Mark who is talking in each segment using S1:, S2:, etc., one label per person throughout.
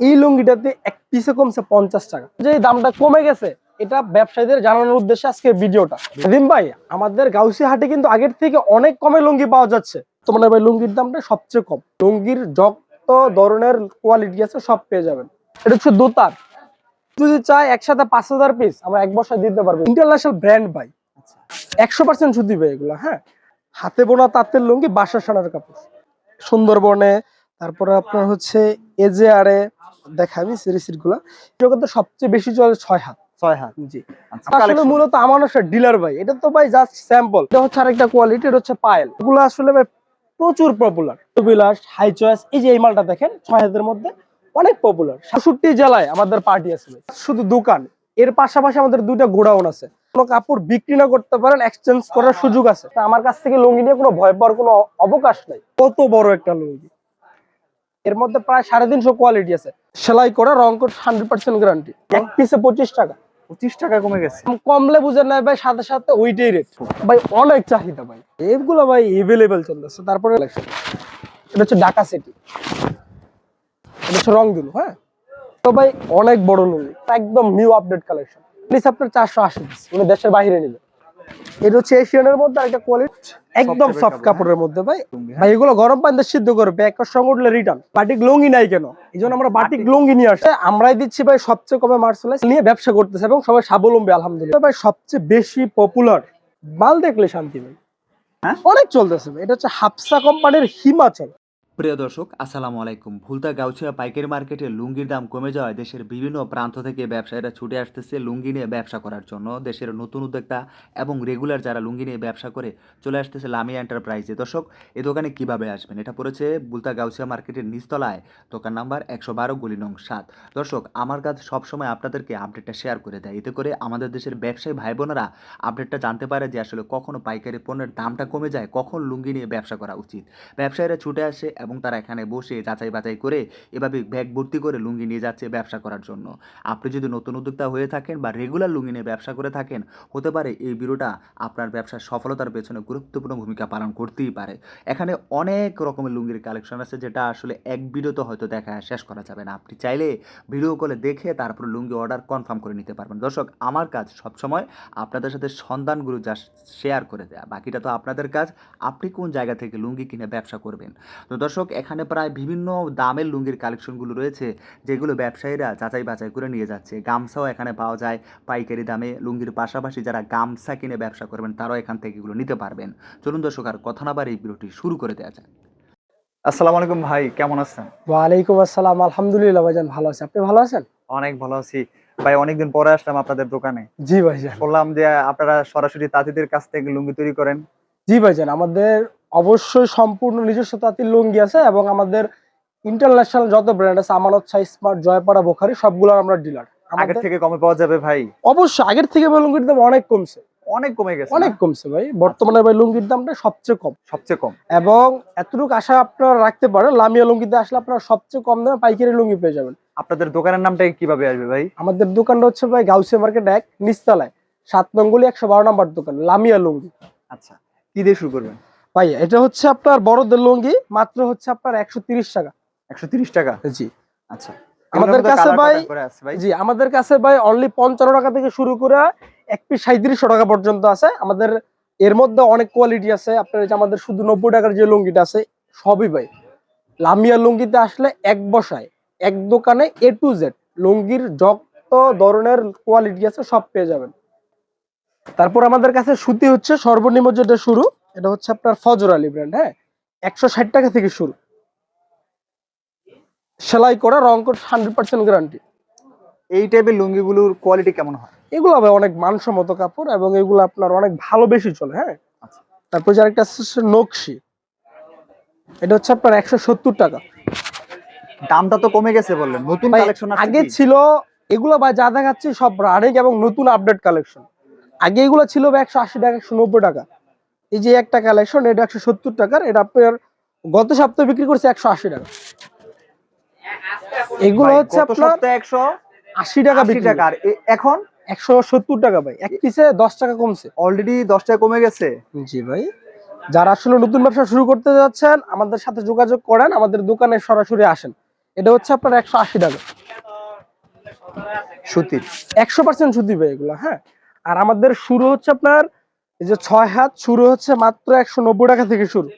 S1: এই লুঙ্গিটাতে এক পিসে কমছে পঞ্চাশ টাকা। যে দামটা কমে গেছে, এটা ব্যবসায়ীদের জানানোর উদ্দেশ্যে আজকে ভিডিওটা। দিন ভাই, আমাদের গাউসি হাটে কিন্তু আগের থেকে অনেক কমে লুঙ্গি পাওয়া যাচ্ছে। তোমার ভাই, লুঙ্গির দামটা সবচেয়ে কম। লুঙ্গির যত ধরনের কোয়ালিটি আছে, সব পেয়ে যাবেন। এটা হচ্ছে দোতার। যদি চাই একসাথে পাঁচ হাজার পিস আমরা এক বছর দিতে পারব। ইন্টারন্যাশনাল ব্র্যান্ড ভাই। একশো পার্সেন্ট সুতি ভাই এগুলো হ্যাঁ। হাতে বোনা তাঁতের লুঙ্গি, বাসা সানার কাপড়। সুন্দরবনে তারপরে আপনার হচ্ছে এজে আরে দেখা আমি সিরিজগুলা। জগতে সবচেয়ে বেশি চলে ছয় হাত।
S2: ছয় হাত।
S1: জি।
S2: আচ্ছা
S1: আসলে মূলত আমার ডিলার ভাই। এটা তো ভাই জাস্ট স্যাম্পল এটা হচ্ছে আরেকটা কোয়ালিটি এটা হচ্ছে পায়েল এগুলো আসলে ভাই প্রচুর পপুলার বিলাস হাই চয়েস এই যে এই মালটা দেখেন ছয় হাতের মধ্যে অনেক পপুলার সাতষট্টি জেলায় আমাদের পার্টি আছে শুধু দোকান। এর পাশাপাশি আমাদের দুইটা গোডাউন আছে। কোনো কাপড় বিক্রি না করতে পারেন এক্সচেঞ্জ করার সুযোগ আছে। আমার কাছ থেকে লুঙ্গি নিয়ে কোনো ভয় পাওয়ার কোনো অবকাশ নাই। কত বড় একটা লুঙ্গি। এর মধ্যে প্রায় সাড়ে তিনশো কোয়ালিটি আছে। সেলাই করা রং কোট হান্ড্রেড পার্সেন্ট গ্যারান্টি এক পিসে পঁচিশ টাকা।
S2: পঁচিশ টাকা কমে গেছে।
S1: কমলে বুঝেন না ভাই সাথে সাথে ওইটাই রেট ভাই অনেক চাহিদা ভাই। এগুলো ভাই এভেলেবেল চলতেছে। তারপরে। এটা হচ্ছে ঢাকা সিটি এটা হচ্ছে রংধনু হ্যাঁ? তো ভাই অনেক বড় লুঙ্গি। একদম নিউ আপডেট কালেকশন প্লিজ আপনার চারশো আশি উনি দেশের বাইরে নেবে এটা হচ্ছে এশিয়ানের মধ্যে একটা কোয়ালিটি একদম
S2: এর
S1: সফট কাপড়ের মধ্যে ভাই। ভাই এগুলো গরম পানিতে সিদ্ধ করবে একটা সঙ্গে উঠলে রিটার্ন বাটিক লুঙ্গি নাই কেন? এই জন্য আমরা বাটিক লুঙ্গি নিয়ে আসি। আমরাই দিচ্ছি ভাই সবচেয়ে কমে নিয়ে ব্যবসা করতেছে এবং সবাই স্বাবলম্বী আলহামদুলিল্লাহ। ভাই সবচেয়ে বেশি পপুলার মাল দেখলে শান্তি ভাই
S2: হ্যাঁ?
S1: অনেক চলতেছে এটা হচ্ছে হাফসা কোম্পানির হিমাচল।
S3: প্রিয় দর্শক, আসসালামু আলাইকুম। ভুলতা গাউছিয়া পাইকারি মার্কেটে লুঙ্গির দাম কমে যাওয়ায় দেশের বিভিন্ন প্রান্ত থেকে ব্যবসায়ীরা ছুটে আসতেছে লুঙ্গি নিয়ে ব্যবসা করার জন্য। দেশের নতুন উদ্যোক্তা এবং রেগুলার যারা লুঙ্গি নিয়ে ব্যবসা করে চলে আসতেছে লামিয়া এন্টারপ্রাইজে। দর্শক, এ দোকানে কীভাবে আসবেন? এটা পড়েছে ভুলতা গাউছিয়া মার্কেটের নিচতলায়, দোকান নাম্বার একশো বারো, গুলি নং সাত। দর্শক, আমার কাজ সবসময় আপনাদেরকে আপডেটটা শেয়ার করে দেয়। এতে করে আমাদের দেশের ব্যবসায়ী ভাই বোনেরা আপডেটটা জানতে পারে যে আসলে কখনো পাইকারি পণ্যের দামটা কমে যায়, কখন লুঙ্গি নিয়ে ব্যবসা করা উচিত। ব্যবসায়ীরা ছুটে আসে এবং তারা এখানে বসে যাচাই বাছাই করে এভাবে ব্যাগ ভর্তি করে লুঙ্গি নিয়ে যাচ্ছে ব্যবসা করার জন্য। আপনি যদি নতুন উদ্যোক্তা হয়ে থাকেন বা রেগুলার লুঙ্গি নিয়ে ব্যবসা করে থাকেন, হতে পারে এই ভিডিওটা আপনার ব্যবসার সফলতার পেছনে গুরুত্বপূর্ণ ভূমিকা পালন করতেই পারে। এখানে অনেক রকমের লুঙ্গির কালেকশন আছে যেটা আসলে এক ভিডিওতে হয়তো দেখা শেষ করা যাবে না। আপনি চাইলে ভিডিও কলে দেখে তারপর লুঙ্গি অর্ডার কনফার্ম করে নিতে পারবেন। দর্শক, আমার কাজ সবসময় আপনাদের সাথে সন্ধানগুলো যা শেয়ার করে দেয়া। বাকিটা তো আপনাদের কাজ। আপনি কোন জায়গা থেকে লুঙ্গি কিনে ব্যবসা করবেন? তো দর্শক এখানে প্রায় বিভিন্ন দামের লুঙ্গির কালেকশনগুলো রয়েছে যেগুলো ব্যবসায়ীরা যাচাই বাছাই করে নিয়ে যাচ্ছে। গামছাও এখানে পাওয়া যায় পাইকারি দামে। লুঙ্গির পাশাপাশি যারা গামছা কিনে ব্যবসা করবেন তারাও এখান থেকে এগুলো নিতে পারবেন। চলুন দর্শক আর কথা না এই ভিডিওটি শুরু করে দেওয়া যাক।
S2: আসসালামু আলাইকুম ভাই কেমন আছেন?
S1: ওয়ালাইকুম আসসালাম। আলহামদুলিল্লাহ ভাইজান ভালো আছে। আপনি ভালো আছেন?
S2: অনেক ভালো আছি। ভাই অনেকদিন পরে আসলাম আপনাদের দোকানে।
S1: জি ভাইজান
S2: বললাম যে আপনারা সরাসরি তাঁতিদের কাছ থেকে লুঙ্গি তৈরি করেন।
S1: জি ভাইজান আমাদের অবশ্যই সম্পূর্ণ নিজস্ব তাঁতির লুঙ্গি আছে এবং আমাদের ইন্টারন্যাশনাল যত ব্র্যান্ড আছে আমানত ছাই স্মার্ট জয়পাড়া বোখারি সবগুলোর আমরা ডিলার
S2: আগের থেকে কমে পাওয়া যাবে ভাই?
S1: অবশ্যই আগের থেকে লুঙ্গির দাম অনেক কমছে।
S2: অনেক কমে গেছে
S1: অনেক কমছে ভাই বর্তমানে ভাই লুঙ্গির দামটা সবচেয়ে কম।
S2: সবচেয়ে কম।
S1: এবং এতটুকু আশা আপনারা রাখতে পারেন লামিয়া লুঙ্গিতে আসলে আপনারা সবচেয়ে কম দামে পাইকারি লুঙ্গি পেয়ে যাবেন।
S2: আপনাদের দোকানের নামটা কীভাবে আসবে ভাই?
S1: আমাদের দোকানটা হচ্ছে ভাই গাউসিয়া মার্কেট এক নিচতলায় সাত নঙ্গুলি একশো বারো নাম্বার দোকান লামিয়া লুঙ্গি।
S2: আচ্ছা কি দিয়ে শুরু করবেন?
S1: ভাই এটা হচ্ছে আপনার বড়দের লুঙ্গি মাত্র হচ্ছে আপনার একশো টাকা।
S2: একশো টাকা?
S1: জি।
S2: আচ্ছা।
S1: আমাদের কাছে ভাই জি আমাদের কাছে ভাই অনলি পঞ্চান্ন টাকা থেকে শুরু করে এক পিস সাঁত্রিশশো টাকা পর্যন্ত আছে। আমাদের এর মধ্যে অনেক কোয়ালিটি আছে। আপনার আমাদের শুধু নব্বই টাকার যে লুঙ্গিটা আছে সবই ভাই। লামিয়া লুঙ্গিতে আসলে এক বসায় এক দোকানে এ টু জেড লুঙ্গির যত ধরনের কোয়ালিটি আছে সব পেয়ে যাবেন। তারপর আমাদের কাছে সুতি হচ্ছে সর্বনিম্ন যেটা শুরু এটা হচ্ছে আপনার ফজর আলী ব্র্যান্ড হ্যাঁ? একশো ষাট টাকা থেকে শুরু। সেলাই করা রং কোট হান্ড্রেড পার্সেন্ট গ্যারান্টি
S2: এই টাইপের লুঙ্গিগুলোর কোয়ালিটি কেমন হয়?
S1: এগুলো ভাই অনেক মানসম্মত কাপড় এবং এগুলো আপনার অনেক ভালো বেশি চলে হ্যাঁ?
S2: আচ্ছা।
S1: তারপর যে আরেকটা আছে নকশি। এটা হচ্ছে আপনার একশো সত্তর টাকা।
S2: দামটা তো কমে গেছে বললেন নতুন কালেকশন
S1: আগে ছিল এগুলো ভাই যা দেখাচ্ছি সব রানিং এবং নতুন আপডেট কালেকশন আগে এগুলো ছিল একশো আশি টাকা একশো নব্বই টাকা। এই যে একটা কালেকশন এটা একশো সত্তর টাকার এটা আপনার গত সপ্তাহে বিক্রি করছে একশো আশি টাকা। এগুলো হচ্ছে আপনার
S2: একশো
S1: আশি টাকা বিক্রি
S2: টাকা আর এখন?
S1: একশো সত্তর টাকা ভাই এক পিসে দশ টাকা কমছে।
S2: অলরেডি দশ টাকা কমে গেছে?
S1: জি ভাই যারা আসলে নতুন ব্যবসা শুরু করতে যাচ্ছেন আমাদের সাথে যোগাযোগ করেন আমাদের দোকানে সরাসরি আসেন। এটা হচ্ছে আপনার একশো আশি টাকা।
S2: সুতির।
S1: একশো পার্সেন্ট সুতি ভাই এগুলো হ্যাঁ। আর আমাদের শুরু হচ্ছে আপনার এই যে ছয় হাত শুরু হচ্ছে মাত্র একশো নব্বই টাকা থেকে শুরু।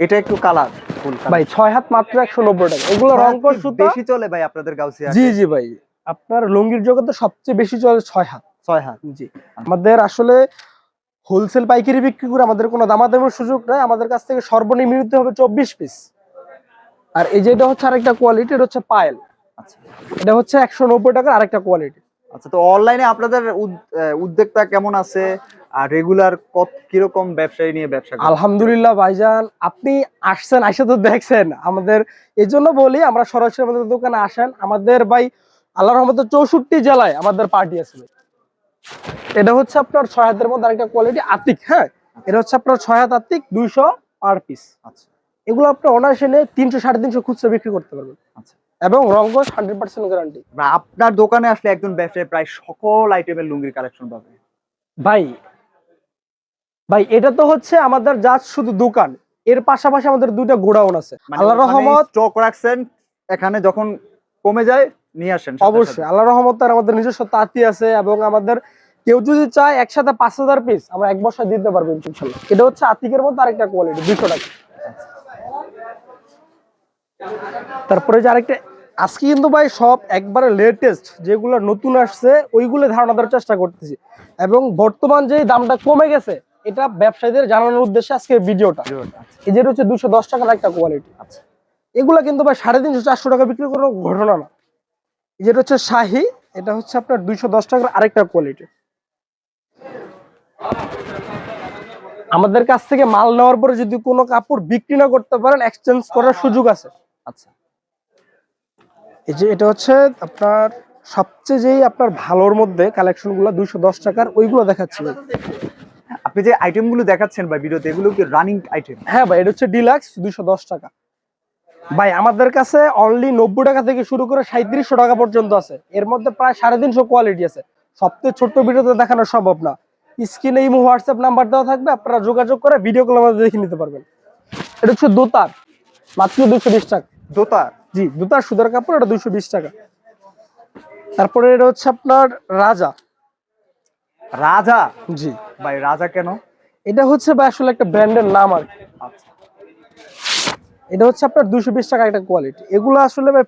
S2: এটা একটু কালার
S1: ভাই ছয় হাত মাত্র একশো নব্বই টাকা। এগুলো রং কর
S2: বেশি চলে ভাই আপনাদের গাউসিয়া
S1: জি জি ভাই আপনার লুঙ্গির জগতে সবচেয়ে বেশি চলে ছয় হাত।
S2: ছয় হাত।
S1: জি আমাদের আসলে হোলসেল পাইকারি বিক্রি করে আমাদের কোনো দামাদামের সুযোগ নাই। আমাদের কাছ থেকে সর্বনিম্ন নিতে হবে চব্বিশ পিস আর এই যে এটা হচ্ছে আরেকটা কোয়ালিটি এটা হচ্ছে পায়েল।
S2: আচ্ছা।
S1: এটা হচ্ছে একশো নব্বই টাকার আরেকটা কোয়ালিটি
S2: আচ্ছা তো অনলাইনে আপনাদের উদ- আহ, উদ্যোক্তা কেমন আছে? আর রেগুলার কত কীরকম ব্যবসায়ী নিয়ে ব্যবসা
S1: আলহামদুলিল্লাহ ভাইজান আপনি আসছেন আইসা তো দেখছেন। আমাদের এই জন্য বলি আমরা সরাসরি আমাদের দোকানে আসেন। আমাদের ভাই আল্লাহ রহমতে চৌষট্টি জেলায় আমাদের পার্টি আছে এটা হচ্ছে আপনার ছয় হাতের মধ্যে আরেকটা কোয়ালিটি আতিক হ্যাঁ? এটা হচ্ছে আপনার ছয় হাত আতিক দুইশো পার পিস
S2: আচ্ছা।
S1: এগুলো আপনার অনায়াসে নিয়ে তিনশো সাড়ে তিনশো খুচরা বিক্রি করতে পারবেন।
S2: আচ্ছা।
S1: এবং রঙ্গস হান্ড্রেড পার্সেন্ট গ্যারান্টি
S2: আপনার দোকানে আসলে একজন ব্যবসায়ী প্রায় সকল আইটেমের লুঙ্গির কালেকশন পাবে।
S1: ভাই ভাই এটা তো হচ্ছে আমাদের জাস্ট শুধু দোকান। এর পাশাপাশি আমাদের দুইটা গোডাউন আছে। আল্লাহ রহমত
S2: স্টক রাখছেন এখানে যখন কমে যায় নিয়ে আসেন
S1: অবশ্যই। আল্লাহ রহমত আর আমাদের নিজস্ব তাঁতি আছে এবং আমাদের কেউ যদি চায় একসাথে পাঁচ হাজার পিস আমরা এক বছর দিতে পারব ইনশাল্লাহ এটা হচ্ছে আতিকের মধ্যে আরেকটা কোয়ালিটি দুশো টাকা। তারপরে যে আরেকটা আজকে কিন্তু ভাই সব একবারে লেটেস্ট যেগুলো নতুন আসছে ওইগুলো ধারণা দেওয়ার চেষ্টা করতেছি। এবং বর্তমান যে দামটা কমে গেছে এটা ব্যবসায়ীদের জানানোর উদ্দেশ্যে আজকে ভিডিওটা। এই যেটা হচ্ছে দুশো দশ টাকার একটা কোয়ালিটি
S2: আচ্ছা।
S1: এগুলা কিন্তু ভাই সাড়ে তিনশো চারশো টাকা বিক্রি করার ঘটনা না। এই যেটা হচ্ছে শাহি এটা হচ্ছে আপনার দুইশো দশ টাকার আরেকটা কোয়ালিটি আমাদের কাছ থেকে মাল নেওয়ার পরে যদি কোনো কাপড় বিক্রি না করতে পারেন এক্সচেঞ্জ করার সুযোগ আছে।
S2: আচ্ছা।
S1: এই যে এটা হচ্ছে আপনার সবচেয়ে যেই আপনার ভালোর মধ্যে কালেকশনগুলো দুইশো দশ টাকার ওইগুলো দেখাচ্ছি
S2: আপনি যে আইটেমগুলো দেখাচ্ছেন ভাই ভিডিওতে এগুলো কি রানিং আইটেম
S1: হ্যাঁ ভাই এটা হচ্ছে ডিলাক্স দুইশো দশ টাকা। ভাই আমাদের কাছে অনলি নব্বই টাকা থেকে শুরু করে সাঁত্রিশশো টাকা পর্যন্ত আছে। এর মধ্যে প্রায় সাড়ে তিনশো কোয়ালিটি আছে। সবচেয়ে ছোট্ট ভিডিওতে দেখানো সম্ভব না। স্ক্রিনে ইমো হোয়াটসঅ্যাপ নাম্বার দেওয়া থাকবে আপনারা যোগাযোগ করে ভিডিও কল আমাদের দেখে নিতে পারবেন। এটা হচ্ছে দোতার মাত্র দুশো বিশ টাকা।
S2: দোতা
S1: জি দোতার সুতার কাপড় এটা দুশো বিশ টাকা। তারপরে এটা হচ্ছে আপনার রাজা।
S2: রাজা?
S1: জি।
S2: ভাই রাজা কেন?
S1: এটা হচ্ছে ভাই আসলে একটা ব্র্যান্ডের নাম আর।
S2: আচ্ছা।
S1: এটা হচ্ছে আপনার দুইশো বিশ টাকা একটা কোয়ালিটি। এগুলো আসলে ভাই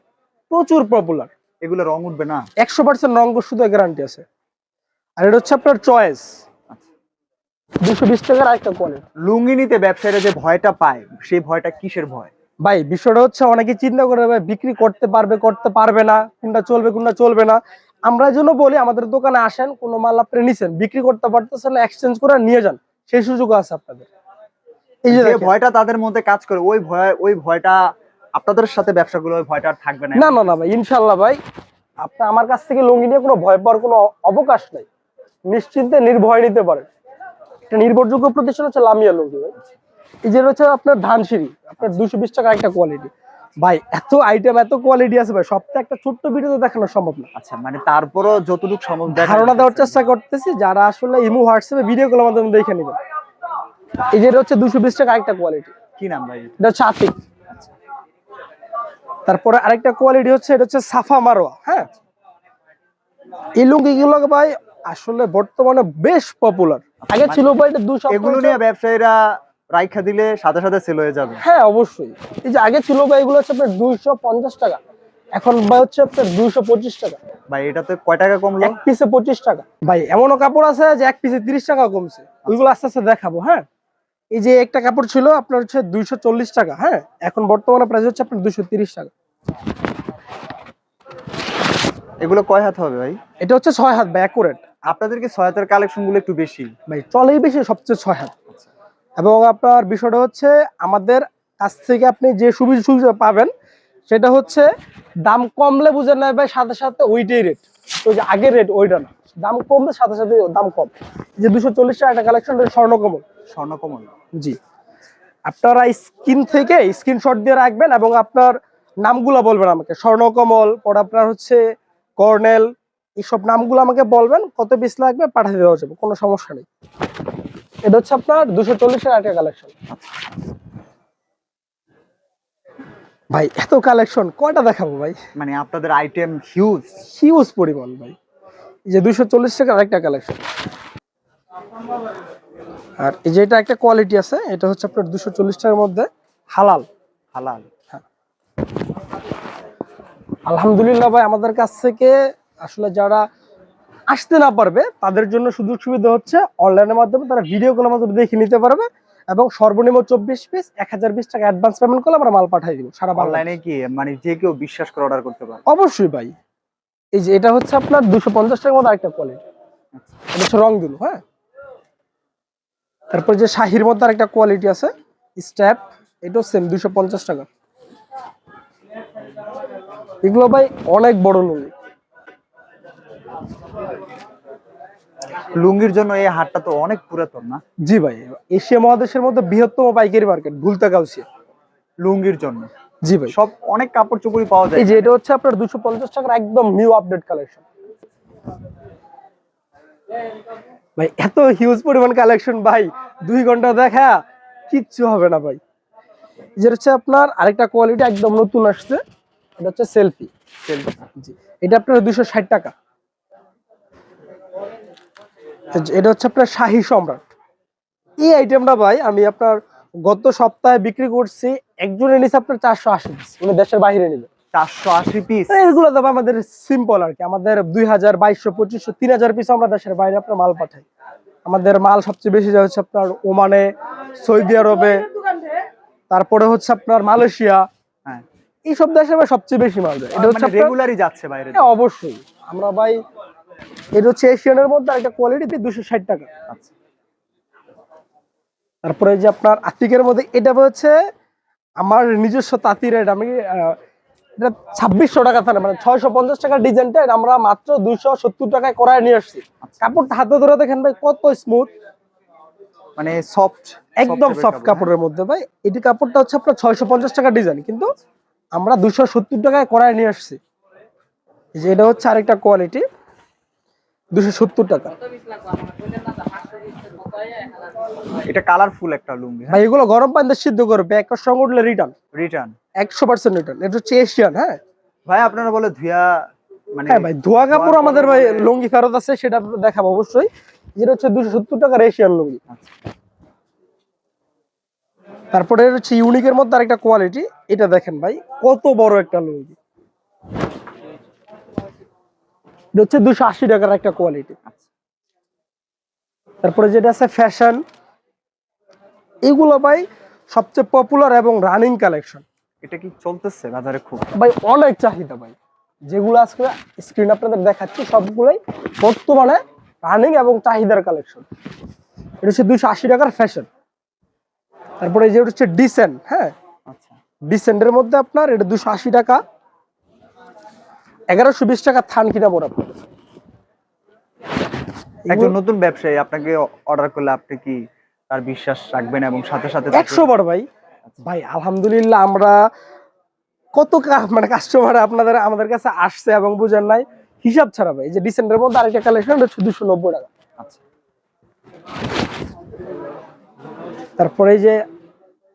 S1: প্রচুর পপুলার
S2: এগুলো রং উঠবে না?
S1: একশো পার্সেন্ট রঙ শুধু গ্যারান্টি আছে। আর এটা হচ্ছে আপনার চয়েস
S2: আচ্ছা।
S1: দুশো বিশ টাকার একটা কোয়ালিটি
S2: লুঙ্গি নিতে ব্যবসায়ীরা যে ভয়টা পায় সেই ভয়টা কিসের ভয়?
S1: ভাই বিষয়টা হচ্ছে অনেকে চিন্তা করে ভাই বিক্রি করতে পারবে করতে পারবে না কোনটা চলবে কোনটা চলবে না। আমরা জন্য বলি আমাদের দোকানে আসেন কোনো মাল আপনি নিছেন বিক্রি করতে পারতেছেন এক্সচেঞ্জ করে নিয়ে যান সেই সুযোগ আছে আপনাদের। এই যে
S2: ভয়টা তাদের মধ্যে কাজ করে ওই ভয় ওই ভয়টা আপনাদের সাথে ব্যবসাগুলো ওই ভয়টা আর থাকবে না।
S1: না না না ভাই ইনশাল্লাহ ভাই আপনি আমার কাছ থেকে লুঙ্গি নিয়ে কোনো ভয় পাওয়ার কোনো অবকাশ নাই। নিশ্চিন্তে নির্ভয় নিতে পারেন। একটা নির্ভরযোগ্য প্রতিষ্ঠান হচ্ছে লামিয়া লুঙ্গি ভাই। এই যে হচ্ছে আপনার ধানসিঁড়ি আপনার দুশো বিশ টাকা একটা কোয়ালিটি ভাই এত আইটেম এত কোয়ালিটি আছে ভাই সবটা একটা ছোট্ট ভিডিওতে দেখানো সম্ভব না।
S2: আচ্ছা মানে তারপরও যতটুকু সম্ভব
S1: ধারণা দেওয়ার চেষ্টা করতেছি যারা আসলে ইমো হোয়াটসঅ্যাপে ভিডিও গুলো আমাদের দেখে নেবেন এই যে হচ্ছে দুশো বিশ টাকা একটা কোয়ালিটি
S2: কি নাম ভাই?
S1: এটা হচ্ছে আতিক। তারপরে আরেকটা কোয়ালিটি হচ্ছে এটা হচ্ছে সাফা মারোয়া হ্যাঁ? এই লুঙ্গি গুলো ভাই আসলে বর্তমানে বেশ পপুলার আগে ছিল ভাই এটা দুশো
S2: এগুলো নিয়ে ব্যবসায়ীরা রাইখা দিলে সাথে সাথে সেল হয়ে যাবে।
S1: হ্যাঁ অবশ্যই। এই যে আগে ছিল ভাই এগুলো হচ্ছে আপনার দুইশো পঞ্চাশ টাকা। এখন ভাই হচ্ছে আপনার দুইশো পঁচিশ টাকা।
S2: ভাই এটাতে কয় টাকা কমলো?
S1: এক পিসে পঁচিশ টাকা। ভাই এমনও কাপড় আছে যে এক পিসে তিরিশ টাকা কমছে। ওইগুলো আস্তে আস্তে দেখাবো হ্যাঁ? এই যে একটা কাপড় ছিল আপনার হচ্ছে দুইশো চল্লিশ টাকা হ্যাঁ? এখন বর্তমানে প্রাইস হচ্ছে আপনার দুইশো তিরিশ টাকা।
S2: এগুলো কয় হাত হবে ভাই?
S1: এটা হচ্ছে ছয় হাত ভাই অ্যাকুরেট
S2: আপনাদের কি সহায়তার কালেকশনগুলো একটু বেশি?
S1: ভাই চলেই বেশি সবচেয়ে ছয় হাত। এবং আপনার বিষয়টা হচ্ছে আমাদের কাছ থেকে আপনি যে সুবিধা সুবিধা পাবেন সেটা হচ্ছে দাম কমলে বুঝে না ভাই সাথে সাথে ওইটাই রেট ওই যে আগের রেট ওইটা না। দাম কমলে সাথে সাথে দাম কম। যে দুশো চল্লিশ টাকা কালেকশন স্বর্ণকমল
S2: স্বর্ণকমল
S1: জি। আপনারা স্ক্রিন থেকে স্ক্রিনশট দিয়ে রাখবেন এবং আপনার নামগুলো বলবেন আমাকে। স্বর্ণকমল পর আপনার হচ্ছে কর্নেল এইসব নামগুলো আমাকে বলবেন কত পিস লাগবে পাঠিয়ে দেওয়া যাবে কোনো সমস্যা নেই। এটা হচ্ছে আপনার দুশো চল্লিশের একটা কালেকশন ভাই এত কালেকশন কয়টা দেখাবো ভাই?
S2: মানে আপনাদের আইটেম হিউজ
S1: হিউজ পরিমাণ ভাই। যে দুইশো চল্লিশ টাকার একটা কালেকশন আর এই যে এটা একটা কোয়ালিটি আছে এটা হচ্ছে আপনার দুশো চল্লিশ টাকার মধ্যে হালাল।
S2: হালাল।
S1: আলহামদুলিল্লাহ ভাই আমাদের কাছ থেকে আসলে যারা আসতে না পারবে তাদের জন্য সুযোগ সুবিধা হচ্ছে অনলাইনের মাধ্যমে তারা ভিডিও কলের মাধ্যমে দেখে নিতে পারবে এবং সর্বনিম্ন চব্বিশ পিস এক হাজার বিশ টাকা অ্যাডভান্স পেমেন্ট করলে আমরা মাল পাঠিয়ে দিব সারা
S2: অনলাইনে কি মানে যে কেউ বিশ্বাস করে অর্ডার করতে পারে
S1: অবশ্যই ভাই। এই যে এটা হচ্ছে আপনার দুশো পঞ্চাশ টাকার মধ্যে আরেকটা কোয়ালিটি এটা হচ্ছে রং দিল হ্যাঁ? তারপর যে শাহির মধ্যে আরেকটা কোয়ালিটি আছে স্ট্যাপ এটাও সেম দুশো পঞ্চাশ টাকা। এগুলো ভাই অনেক বড় লুঙ্গি
S2: লুঙ্গির জন্য এই হাটটা তো অনেক পুরাতন না?
S1: জি ভাই এশিয়া মহাদেশের মধ্যে বৃহত্তম পাইকারি মার্কেট ভুলতা গাউসিয়া।
S2: লুঙ্গির জন্য?
S1: জি ভাই।
S2: সব অনেক কাপড় চোপড়ই পাওয়া যায়।
S1: এই যে এটা হচ্ছে আপনার দুশো পঞ্চাশ টাকার একদম নিউ আপডেট কালেকশন ভাই এত হিউজ পরিমাণ কালেকশন ভাই দুই ঘণ্টা দেখা কিচ্ছু হবে না ভাই। এই যে হচ্ছে আপনার আরেকটা কোয়ালিটি একদম নতুন আসছে এটা হচ্ছে সেলফি সেলফি জি এটা আপনার দুশো ষাট টাকা। এটা হচ্ছে আপনার শাহী সম্রাট। এই আইটেমটা ভাই আমি আপনার গত সপ্তাহে বিক্রি করছি একজনের নিচে আপনার চারশো আশি উনি দেশের বাইরে নিবে।
S2: চারশো আশি পিস
S1: এগুলো তো আমাদের সিম্পল আর কি। আমাদের দুই হাজার বাইশশো পঁচিশশো তিন হাজার পিস আমরা দেশের বাইরে আপনার মাল পাঠাই। আমাদের মাল সবচেয়ে বেশি যায় হচ্ছে আপনার ওমানে সৌদি আরবে তারপরে হচ্ছে আপনার মালয়েশিয়া।
S2: হ্যাঁ।
S1: এইসব দেশে সবচেয়ে বেশি মাল যায় এটা হচ্ছে
S2: মানে রেগুলারই যাচ্ছে বাইরে।
S1: হ্যাঁ, অবশ্যই। আমরা ভাই এটা হচ্ছে এশিয়ানের মধ্যে একটা কোয়ালিটি দুশো ষাট টাকা।
S2: আচ্ছা।
S1: তারপরে যে আপনার আতিকের মধ্যে এটা হচ্ছে আমার নিজস্ব তাঁতির রেট আমি এটা ছাব্বিশশো টাকা থাকে মানে ছয়শো পঞ্চাশ টাকার ডিজাইনটা এটা আমরা মাত্র দুইশো সত্তর টাকায় করায় নিয়ে আসছি। কাপড়টা হাতে ধরে দেখেন ভাই কত স্মুথ
S2: মানে সফট
S1: একদম সফট কাপড়ের মধ্যে ভাই এটি কাপড়টা হচ্ছে আপনার ছয়শো পঞ্চাশ টাকার ডিজাইন কিন্তু আমরা দুইশো সত্তর টাকায় করায় নিয়ে আসছি। যে এটা হচ্ছে আরেকটা কোয়ালিটি দুশো সত্তর টাকা।
S2: এটা কালারফুল একটা লুঙ্গি হ্যাঁ?
S1: ভাই এগুলো গরম পানিতে সিদ্ধ করবে একটা সঙ্গে উঠলে রিটার্ন
S2: রিটার্ন
S1: একশো পার্সেন্ট রিটার্ন এটা হচ্ছে এশিয়ান হ্যাঁ?
S2: ভাই আপনারা বলে ধুয়া মানে
S1: হ্যাঁ ভাই ধোয়া কাপড় আমাদের ভাই লুঙ্গি ফেরত আছে সেটা দেখাবো অবশ্যই। যেটা হচ্ছে দুশো সত্তর টাকার এশিয়ান লুঙ্গি।
S2: আচ্ছা।
S1: তারপরে এর হচ্ছে ইউনিকের মধ্যে আরেকটা কোয়ালিটি এটা দেখেন ভাই কত বড় একটা লুঙ্গি। এটা হচ্ছে দুশো আশি টাকার একটা কোয়ালিটি তারপরে যেটা আছে ফ্যাশন এগুলো ভাই সবচেয়ে পপুলার এবং রানিং কালেকশন
S2: এটা কি চলতেছে বাজারে খুব?
S1: ভাই অনেক চাহিদা ভাই। যেগুলো আজকে স্ক্রিন আপনাদের দেখাচ্ছি সবগুলোই বর্তমানে রানিং এবং চাহিদার কালেকশন এটা হচ্ছে দুইশো আশি টাকার ফ্যাশন তারপরে এই যে হচ্ছে ডিসেন্ট হ্যাঁ?
S2: আচ্ছা।
S1: ডিসেন্টের মধ্যে আপনার এটা দুশো আশি টাকা এগারোশো বিশ টাকা থান কিনা পড়ে আপনার
S2: একজন নতুন ব্যবসায়ী আপনাকে অর্ডার করলে আপনি কি তার বিশ্বাস রাখবেন এবং সাথে সাথে
S1: একশো বার ভাই। ভাই আলহামদুলিল্লাহ আমরা কত মানে কাস্টমার আপনাদের আমাদের কাছে আসছে এবং বুঝেন নাই। হিসাব ছাড়া ভাই যে ডিসেন্টের মধ্যে আরেকটা কালেকশন হচ্ছে দুশো নব্বই টাকা।
S2: আচ্ছা।
S1: তারপরে এই যে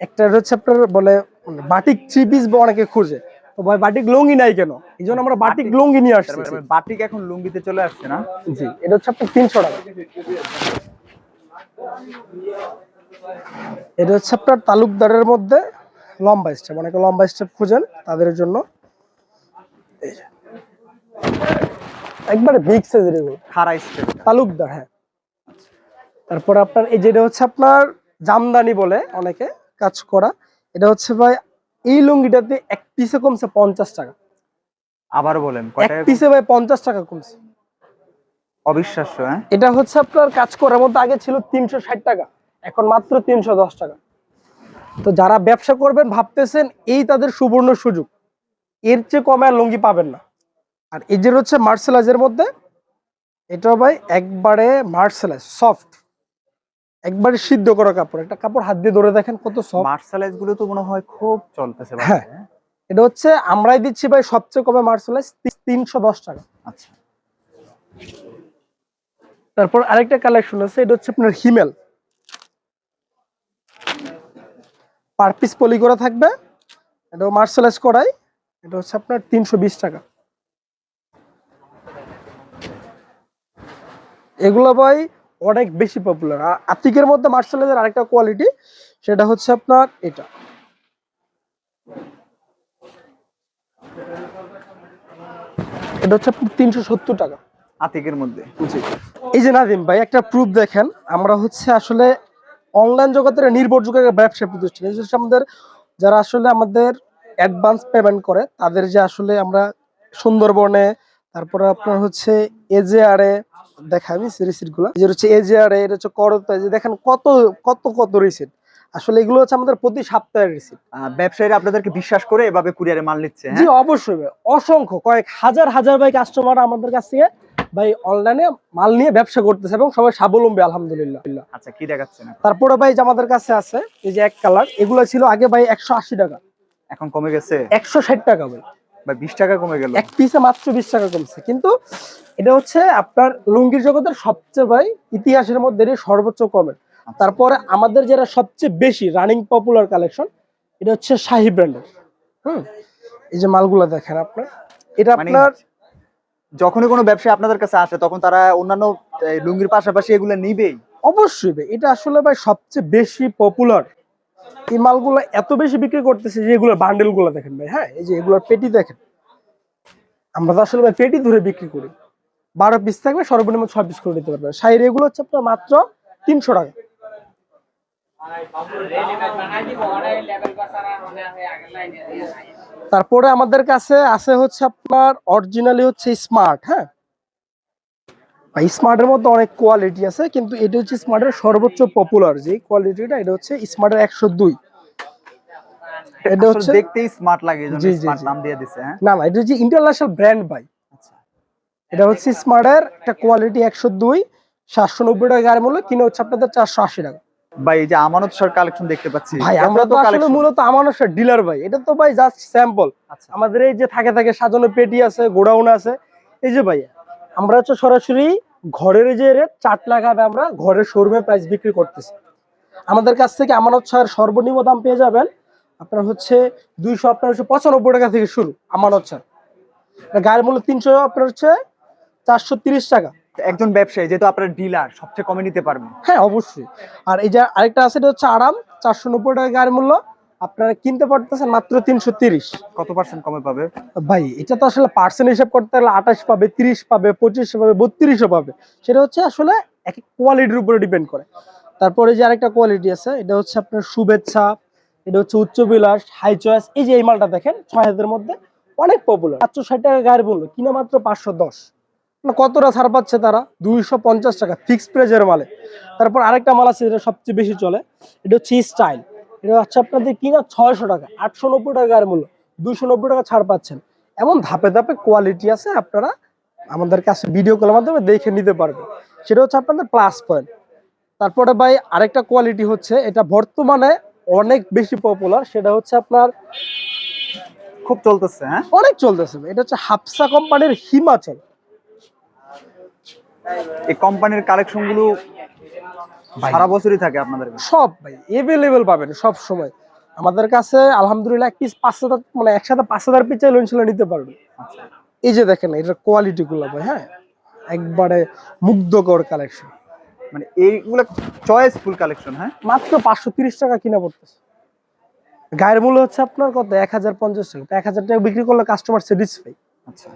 S1: একটা হচ্ছে আপনার বলে মানে বাটিক থ্রি পিস অনেকে খুঁজে। তো ভাই বাটিক লুঙ্গি নাই কেন? এই জন্য আমরা বাটিক লুঙ্গি নিয়ে আসছি
S2: মানে বাটিক এখন লুঙ্গিতে চলে আসছে না?
S1: জি এটা হচ্ছে আপনার তিনশো টাকা। এটা হচ্ছে আপনার তালুকদারের মধ্যে লম্বা স্টেপ অনেকে লম্বা স্টেপ খুঁজেন তাদের জন্য। একবারে বিগ সাইজের এগুলো।
S2: খাড়া স্টেপ
S1: তালুকদার হ্যাঁ। তারপরে আপনার এই যেটা হচ্ছে আপনার জামদানি বলে অনেকে কাজ করা। এটা হচ্ছে ভাই এই লুঙ্গিটাতে এক পিসে কমছে পঞ্চাশ টাকা।
S2: আবার বলেন
S1: এক পিসে ভাই পঞ্চাশ টাকা কমছে।
S2: অবিশ্বাস্য হ্যাঁ?
S1: এটা হচ্ছে আপনার কাজ করার মধ্যে আগে ছিল তিনশো ষাট টাকা এখন মাত্র তিনশো দশ টাকা। তো যারা ব্যবসা করবেন ভাবতেছেন এই তাদের সুবর্ণ সুযোগ। এর চেয়ে কমে আর লুঙ্গি পাবেন না। আর এই যে হচ্ছে মার্সেলাইজের মধ্যে এটা ভাই একবারে মার্সেলাইজ সফট একবারে সিদ্ধ করা কাপড়। একটা কাপড় হাত দিয়ে ধরে দেখেন কত সফট
S2: মার্শালাইজগুলো তো মনে হয় খুব চলতেছে
S1: হ্যাঁ। এটা হচ্ছে আমরাই দিচ্ছি ভাই সবচেয়ে কমে মার্সেলাইজ তিনশো দশ টাকা।
S2: আচ্ছা।
S1: তারপর আরেকটা কালেকশন আছে এটা হচ্ছে আপনার হিমেল। পার পিস পলি করা থাকবে। এটা মার্শালাইজ করাই। এটা হচ্ছে আপনার তিনশো বিশ টাকা। এগুলো ভাই অনেক বেশি পপুলার আর আতিকের মধ্যে মার্শালাইজের আরেকটা কোয়ালিটি সেটা হচ্ছে আপনার এটা। এটা হচ্ছে আপনার তিনশো সত্তর টাকা।
S2: আতিকের মধ্যে?
S1: এই যে নাদিম ভাই একটা প্রুফ দেখেন। আমরা হচ্ছে আসলে অনলাইন জগতের নির্ভরযোগ্য ব্যবসা প্রতিষ্ঠান। এই আমাদের যারা আসলে আমাদের অ্যাডভান্স পেমেন্ট করে তাদের যে আসলে আমরা সুন্দরবনে তারপরে আপনার হচ্ছে এজেআরে দেখা আমি রিসিটগুলো যে হচ্ছে এজেআরে এটা হচ্ছে করতে যে দেখেন কত কত কত রিসিট আসলে এগুলো হচ্ছে আমাদের প্রতি সপ্তাহের রিসিট
S2: ব্যবসায়ীরা আপনাদেরকে বিশ্বাস করে এভাবে কুরিয়ারে মাল নিচ্ছে
S1: জি
S2: হ্যাঁ
S1: অবশ্যই অসংখ্য কয়েক হাজার হাজার ভাই কাস্টমার আমাদের কাছ থেকে ভাই অনলাইনে মাল নিয়ে ব্যবসা করতেছে এবং সবাই স্বাবলম্বী আলহামদুলিল্লাহ।
S2: আচ্ছা কি দেখাচ্ছেন
S1: তারপরে ভাই যে আমাদের কাছে আছে এই যে এক কালার এগুলো ছিল আগে ভাই একশো আশি টাকা।
S2: এখন কমে গেছে?
S1: একশো ষাট টাকা ভাই।
S2: বা বিশ টাকা কমে গেল।
S1: এক পিসে মাত্র বিশ টাকা কমছে। কিন্তু এটা হচ্ছে আপনার লুঙ্গির জগতের সবচেয়ে ভাই ইতিহাসের মধ্যে সর্বোচ্চ কমের। তারপরে আমাদের যেটা সবচেয়ে বেশি রানিং পপুলার কালেকশন এটা হচ্ছে শাহি ব্র্যান্ডের। হুম? এই যে মালগুলো দেখেন আপনার। এটা
S2: মানে
S1: আপনার
S2: যখনই কোনো ব্যবসায়ী আপনাদের কাছে আসে তখন তারা অন্যান্য লুঙ্গির পাশাপাশি এগুলো নিবেই।
S1: অবশ্যই এটা আসলে ভাই সবচেয়ে বেশি পপুলার এই মালগুলো এত বেশি বিক্রি করতেছে যে এগুলোর বান্ডেলগুলো দেখেন ভাই হ্যাঁ? এই যে এগুলোর পেটি দেখেন। আমরা তো আসলে ভাই পেটি ধরে বিক্রি করি। বারো পিস থাকবে সর্বনিম্ন ছয় পিস করে দিতে পারবেন শাড়ির এগুলো হচ্ছে আপনার মাত্র তিনশো টাকা। তারপরে আমাদের কাছে আছে হচ্ছে আপনার অরিজিনালি হচ্ছে স্মার্ট হ্যাঁ? স্মার্টের মধ্যে অনেক কোয়ালিটি আছে কিন্তু এটা হচ্ছে স্মার্টের সর্বোচ্চ পপুলার যে কোয়ালিটিটা এটা হচ্ছে স্মার্টের একশো দুই। এটা হচ্ছে
S2: দেখতেই স্মার্ট লাগে
S1: জি, জি,
S2: স্মার্ট নাম দিয়ে দিছে
S1: না না এটা হচ্ছে ইন্টারন্যাশনাল ব্র্যান্ড ভাই।
S2: আচ্ছা।
S1: এটা হচ্ছে স্মার্টের একটা কোয়ালিটি একশো দুই সাতশো নব্বই টাকা মূল্য কিনে হচ্ছে আপনাদের চারশো আশি টাকা।
S2: ভাই এই যে আমানত সর কালেকশন দেখতে পাচ্ছি
S1: ভাই আমরা তো আসলে। মূলত আমানসের ডিলার ভাই এটা তো ভাই জাস্ট স্যাম্পল
S2: আচ্ছা।
S1: আমাদের এই যে থাকে থাকে সাজানো পেটি আছে গোডাউন আছে এই যে ভাই আমরা হচ্ছে সরাসরি ঘরের যে রেট চাট লাগাবে আমরা ঘরের শোরুমে প্রাইস বিক্রি করতেছি। আমাদের কাছ থেকে আমানত ছাড় সর্বনিম্ন দাম পেয়ে যাবেন আপনার হচ্ছে দুইশো আপনার হচ্ছে পঁচানব্বই টাকা থেকে শুরু আমানত ছাড়। এটা গায়ের মূল্য তিনশো আপনার হচ্ছে চারশো তিরিশ টাকা।
S2: একজন ব্যবসায়ী যেহেতু আপনার ডিলার সবচেয়ে কমে নিতে পারবেন।
S1: হ্যাঁ অবশ্যই। আর এই যে আরেকটা আছে এটা হচ্ছে আরাম চারশো নব্বই টাকা গায়ের মূল্য। আপনারা কিনতে পারতেছেন মাত্র তিনশো তিরিশ।
S2: কত পার্সেন্ট কমে পাবে?
S1: ভাই এটা তো আসলে পার্সেন্ট হিসাব করতে গেলে আঠাশ পাবে তিরিশ পাবে পঁচিশ পাবে বত্রিশও পাবে। সেটা হচ্ছে আসলে এক কোয়ালিটির উপরে ডিপেন্ড করে। তারপরে যে আরেকটা কোয়ালিটি আছে এটা হচ্ছে আপনার শুভেচ্ছা এটা হচ্ছে উচ্চ বিলাস হাই চয়েস এই যে এই মালটা দেখেন ছয় হাজারের মধ্যে অনেক পপুলার পাঁচশো ষাট টাকা গায়ের মূল্য কিনা মাত্র পাঁচশো দশ। মানে কতটা ছাড় পাচ্ছে তারা? দুইশো পঞ্চাশ টাকা ফিক্স প্রাইজের মালে। তারপর আরেকটা মাল আছে যেটা সবচেয়ে বেশি চলে এটা হচ্ছে স্টাইল এটা হচ্ছে আপনাদের কিনা ছয়শো টাকা আটশো নব্বই টাকা গায়ের মূল্য দুশো নব্বই টাকা ছাড় পাচ্ছেন। এমন ধাপে ধাপে কোয়ালিটি আছে আপনারা আমাদের কাছে ভিডিও কলের মাধ্যমে দেখে নিতে পারবেন। সেটা হচ্ছে আপনাদের প্লাস পয়েন্ট তারপরে ভাই আরেকটা কোয়ালিটি হচ্ছে এটা বর্তমানে অনেক বেশি পপুলার সেটা হচ্ছে আপনার
S2: খুব চলতেছে হ্যাঁ?
S1: অনেক চলতেছে এটা হচ্ছে হাফসা কোম্পানির হিমাচল।
S2: এই কোম্পানির কালেকশনগুলো
S1: ভাই।
S2: সারা বছরই থাকে আপনাদের
S1: সব ভাই এভেলেবেল পাবেন সব সময়। আমাদের কাছে আলহামদুলিল্লাহ এক পিস পাঁচ হাজার মানে একসাথে পাঁচ হাজার পিস চাইলে ইনশাল্লাহ নিতে পারবেন।
S2: আচ্ছা।
S1: এই যে দেখেন এটার কোয়ালিটি গুলো ভাই হ্যাঁ? একবারে মুগ্ধকর কালেকশন
S2: মানে এইগুলো চয়েসফুল কালেকশন হ্যাঁ?
S1: মাত্র পাঁচশো তিরিশ টাকা কিনা পড়তেছে। গায়ের মূল্য হচ্ছে আপনার কত? এক হাজার পঞ্চাশ টাকা। এক হাজার টাকা বিক্রি করলে কাস্টমার স্যাটিসফাই
S2: আচ্ছা।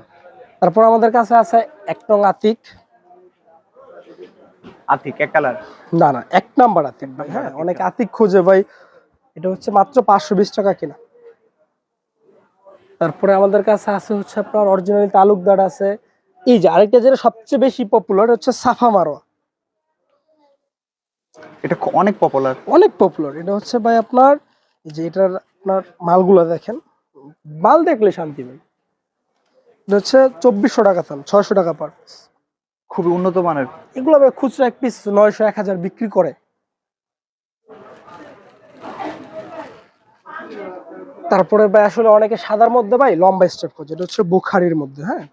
S1: তারপর আমাদের কাছে আছে এক নং আতিক।
S2: আতিক এক কালার
S1: না না এক নাম্বার আতিক ভাই হ্যাঁ অনেক আতিক খোঁজে ভাই এটা হচ্ছে মাত্র পাঁচশো বিশ টাকা কিনা। তারপরে আমাদের কাছে আছে হচ্ছে আপনার অরিজিনাল তালুকদার আছে। এই যে আরেকটা যেটা সবচেয়ে বেশি পপুলার হচ্ছে সাফা মারোয়া।
S2: এটা অনেক পপুলার
S1: অনেক পপুলার এটা হচ্ছে ভাই আপনার এই যে এটার আপনার মালগুলো দেখেন মাল দেখলে শান্তি ভাই। এটা হচ্ছে চব্বিশশো টাকা দাম ছয়শো টাকা পার
S2: খুবই উন্নত মানের।
S1: এগুলো খুচরা এক পিস নয়শো এক হাজার বিক্রি করে। তারপরে ভাই আসলে অনেকে সাদার মধ্যে ভাই লম্বা স্টেপ খোঁজে এটা হচ্ছে বুখারির মধ্যে হ্যাঁ?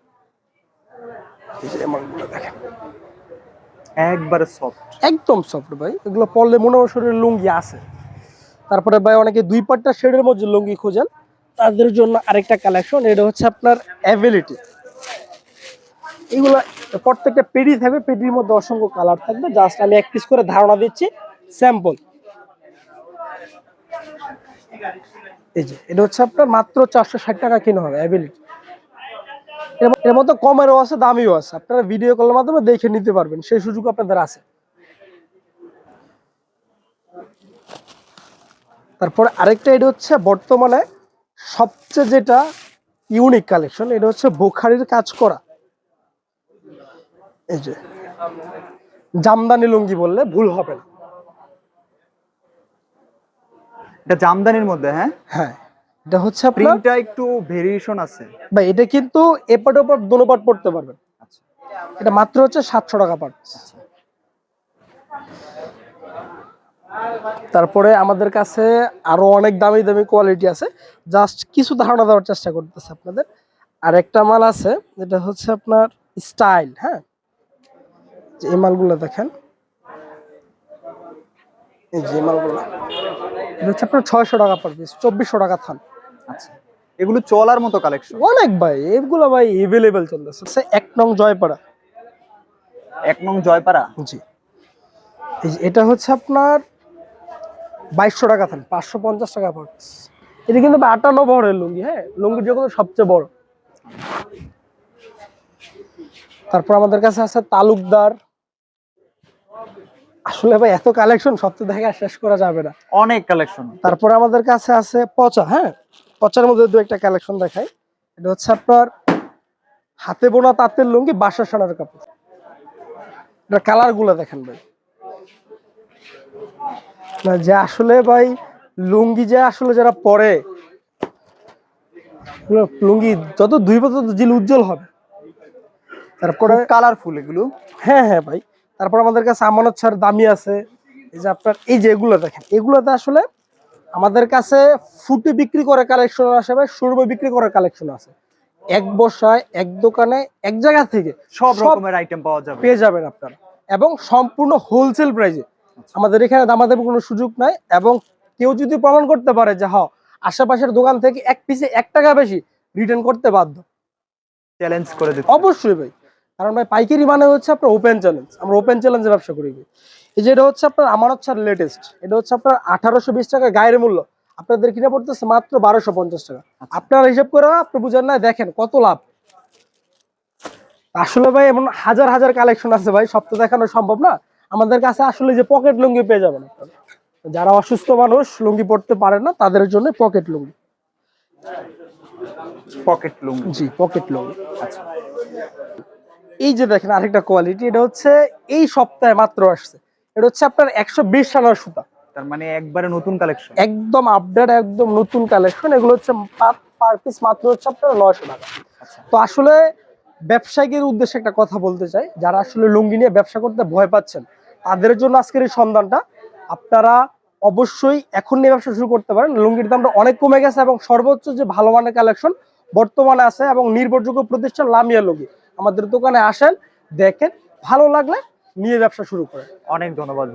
S1: দেখেন।
S2: একবারে সফট
S1: একদম সফট ভাই এগুলো পরলে মনে হয় শরীরে লুঙ্গি আছে। তারপরে ভাই অনেকে দুই পাট্টা শেডের মধ্যে লুঙ্গি খোঁজেন তাদের জন্য আরেকটা কালেকশন এটা হচ্ছে আপনার অ্যাবিলিটি এগুলো প্রত্যেকটা পেডি থাকবে, পেডির মধ্যে অসংখ্য কালার থাকবে। জাস্ট আমি এক পিস করে ধারণা দিচ্ছি স্যাম্পল এই যে, এটা হচ্ছে আপনার মাত্র চারশো ষাট টাকা কিনে হবে অ্যাবিলিটি এর মধ্যে কমেরও আছে, দামিও আছে। আপনারা ভিডিও কলের মাধ্যমে দেখে নিতে পারবেন, সেই সুযোগ আপনাদের আছে। তারপরে আরেকটা এটা হচ্ছে বর্তমানে সবচেয়ে যেটা ইউনিক কালেকশন এটা হচ্ছে বোখারির কাজ করা। এই যে জামদানি লুঙ্গি বললে ভুল হবে না।
S2: এটা জামদানির মধ্যে হ্যাঁ?
S1: হ্যাঁ এটা হচ্ছে আপনার
S2: প্রিন্টটা একটু ভেরিয়েশন আছে।
S1: ভাই এটা কিন্তু এপাট ওপাট দোনো পাট পড়তে পারবেন।
S2: আচ্ছা।
S1: এটা মাত্র হচ্ছে সাতশো টাকা পার তারপরে আমাদের কাছে আরও অনেক দামি দামি কোয়ালিটি আছে। জাস্ট কিছু ধারণা দেওয়ার চেষ্টা করতেছে আপনাদের। আর একটা মাল আছে যেটা হচ্ছে আপনার স্টাইল হ্যাঁ? এই মালগুলো দেখেন। এই যে মালগুলো। এটা হচ্ছে আপনার ছয়শো টাকা পার পিস চব্বিশশো টাকা থান।
S2: আচ্ছা। এগুলো চলার মতো কালেকশন
S1: অনেক ভাই এগুলো ভাই এভেলেবেল চলতেছে। এক নং জয়পাড়া।
S2: এক নং জয়পাড়া?
S1: জি। এটা হচ্ছে আপনার বাইশশো টাকা থান পাঁচশো পঞ্চাশ টাকা পার piece। এটা কিন্তু আটান্ন বহরের লুঙ্গি হ্যাঁ? লুঙ্গির জগতে সবচেয়ে বড়। তারপর আমাদের কাছে আছে তালুকদার আসলে ভাই এত কালেকশন সব তো দেখা শেষ করা যাবে না।
S2: অনেক কালেকশন
S1: তারপরে আমাদের কাছে আছে পচা হ্যাঁ? পচার মধ্যে দু একটা কালেকশন দেখাই। এটা হচ্ছে আপনার হাতে বোনা তাঁতের লুঙ্গি বাসা সোনার কাপড়। এটা কালারগুলো দেখেন ভাই। না যে আসলে ভাই লুঙ্গি যে আসলে যারা পরে লুঙ্গি যত দুই বছর তত জিল উজ্জ্বল হবে। তারপরে
S2: কালারফুল এগুলো।
S1: হ্যাঁ হ্যাঁ ভাই। তারপর আমাদের কাছে আমানত ছাড় দামি আছে। এই যে আপনার এই যে এগুলো দেখেন এগুলোতে আসলে আমাদের কাছে ফুটে বিক্রি করে কালেকশন আসে ভাই সুরমে বিক্রি করার কালেকশন আছে। এক বসায় এক দোকানে এক জায়গা থেকে
S2: সব
S1: সব
S2: রকমের আইটেম পাওয়া যাবে।
S1: পেয়ে যাবেন আপনারা। এবং সম্পূর্ণ হোলসেল প্রাইজে আমাদের এখানে দামাদামি কোনো সুযোগ নাই এবং কেউ যদি প্রমাণ করতে পারে যে হ্যাঁ আশেপাশের দোকান থেকে এক পিসে এক টাকা বেশি রিটার্ন করতে বাধ্য।
S2: চ্যালেঞ্জ করে দিতে
S1: অবশ্যই ভাই। কারণ ভাই পাইকারি মানে হচ্ছে আপনার ওপেন চ্যালেঞ্জ আমরা ওপেন চ্যালেঞ্জে ব্যবসা করি এই যে এটা হচ্ছে আপনার আমার হচ্ছে লেটেস্ট এটা হচ্ছে আপনার আঠারোশো বিশ টাকা গায়ের মূল্য। আপনাদের কিনে পড়তেছে মাত্র বারোশো পঞ্চাশ টাকা। আপনারা হিসাব করে আপনি বুঝেন না দেখেন কত লাভ। আসলে ভাই এমন হাজার হাজার কালেকশন আছে ভাই সব তো দেখানো সম্ভব না। আমাদের কাছে আসলে যে পকেট লুঙ্গি পেয়ে যাবেন যারা অসুস্থ মানুষ লুঙ্গি পড়তে পারে না তাদের জন্য পকেট লুঙ্গি।
S2: পকেট লুঙ্গি।
S1: জি পকেট লুঙ্গি।
S2: আচ্ছা।
S1: এই যে দেখেন আরেকটা কোয়ালিটি এটা হচ্ছে এই সপ্তাহে মাত্র আসছে। এটা হচ্ছে আপনার একশো বিশ টাকার সুতা।
S2: তার মানে একবারে নতুন কালেকশন
S1: একদম আপডেট একদম নতুন কালেকশন এগুলো হচ্ছে পার পিস মাত্র হচ্ছে আপনার নয়শো টাকা।
S2: আচ্ছা।
S1: তো আসলে ব্যবসায়ীদের উদ্দেশ্যে একটা কথা বলতে চাই। যারা আসলে লুঙ্গি নিয়ে ব্যবসা করতে ভয় পাচ্ছেন তাদের জন্য আজকের এই সন্ধানটা আপনারা অবশ্যই এখন নিয়ে ব্যবসা শুরু করতে পারেন। লুঙ্গির দামটা অনেক কমে গেছে এবং সর্বোচ্চ যে ভালো মানের কালেকশন বর্তমানে আছে এবং নির্ভরযোগ্য প্রতিষ্ঠান লামিয়া লুঙ্গি। আমাদের দোকানে আসেন দেখেন ভালো লাগলে নিয়ে ব্যবসা শুরু করেন।
S2: অনেক ধন্যবাদ।